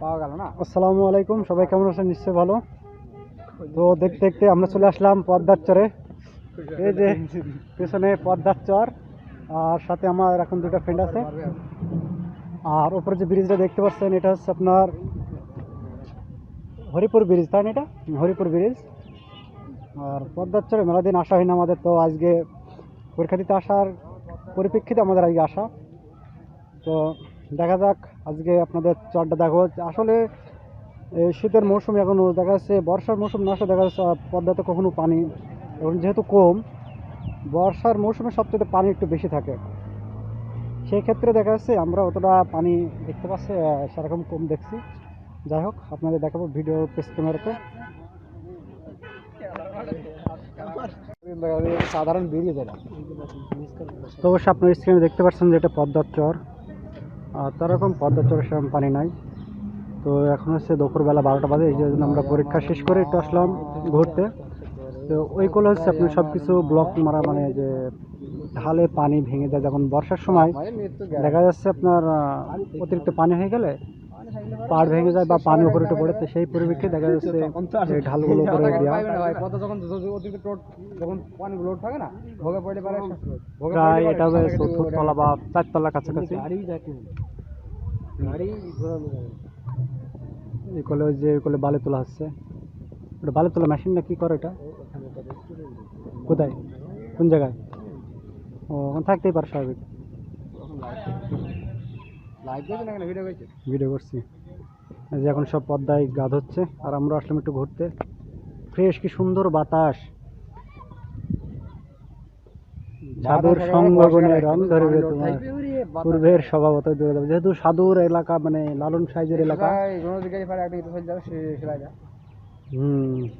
পাওয়া গেল না। আসসালামু আলাইকুম, সবাই কেমন আছেন? নিশ্চয়ই ভালো। তো দেখতে দেখতে আমরা চলে আসলাম পদ্মার চরে। এই যে পেছনে পদ্মার চর, আর সাথে আমার এখন দুটো ফ্রেন্ড আছে। আর ওপরে যে ব্রিজটা দেখতে পাচ্ছেন, এটা হচ্ছে আপনার হরিপুর ব্রিজ তাই না এটা? হরিপুর ব্রিজ আর পদ্মার চরে মেলা দিন আসা হয় না আমাদের, তো আজকে পরীক্ষা দিতে আসার পরিপ্রেক্ষিতে আমাদের আজকে আসা। তো দেখা যাক, আজকে আপনাদের চরটা দেখো আসলে শীতের মৌসুম এখনও দেখা যাচ্ছে, বর্ষার মৌসুম না আসলে দেখা যাচ্ছে পদ্মাতে কখনো পানি। এখন যেহেতু কম, বর্ষার মৌসুমে সবচেয়ে পানি একটু বেশি থাকে। সেই ক্ষেত্রে দেখা যাচ্ছে, আমরা অতটা পানি দেখতে পাচ্ছি সেরকম কম দেখছি। যাই হোক, আপনাদের দেখাবো ভিডিও পেস ক্যামেরাতে। সাধারণ বেরিয়ে যায় তো অবশ্যই আপনার স্ক্রিনে দেখতে পাচ্ছেন যে এটা পদ্মার চর। তারকম পদ্মার চরের সেরকম পানি নাই। তো এখন হচ্ছে দুপুরবেলা বারোটা বাজে, এই জন্য আমরা পরীক্ষা শেষ করে একটু আসলাম ঘুরতে। তো ওইগুলো হচ্ছে আপনার সব কিছু ব্লক মারা মানে যে ঢালে পানি ভেঙে যায় যখন বর্ষার সময় দেখা যাচ্ছে আপনার অতিরিক্ত পানি হয়ে গেলে পাড় ভেঙে যায় বা পানি উপরে উঠে পড়ে, তো সেই পরিপ্রেক্ষিতে দেখা যাচ্ছে এই ঢালগুলো করে দেওয়া। প্রায় এটা হবে চতুর্থতলা বা চারতলা কাছাকাছি গাড়ি যাচ্ছে গাড়ি ঘোরানো যাবে এই কলে ওই যে কলে বালি তোলা হচ্ছে। ওটা বালি তোলা মেশিন না কি করে এটা? কোথায়? কোন জায়গায়? ও ওখানে থাকতেই পারে স্বাভাবিক। ভিডিও করছি? যে এখন সব পদ্মায় গাদ হচ্ছে আর আমরা আসলাম একটু ঘুরতে। ফ্রেশ কি সুন্দর বাতাস। সাধুর সঙ্গগুণে রং ধরবে তোমার। পূর্বের স্বভাবত দূরে যাবে যেহেতু সাধুর এলাকা মানে লালন সাইজের এলাকা। হুম।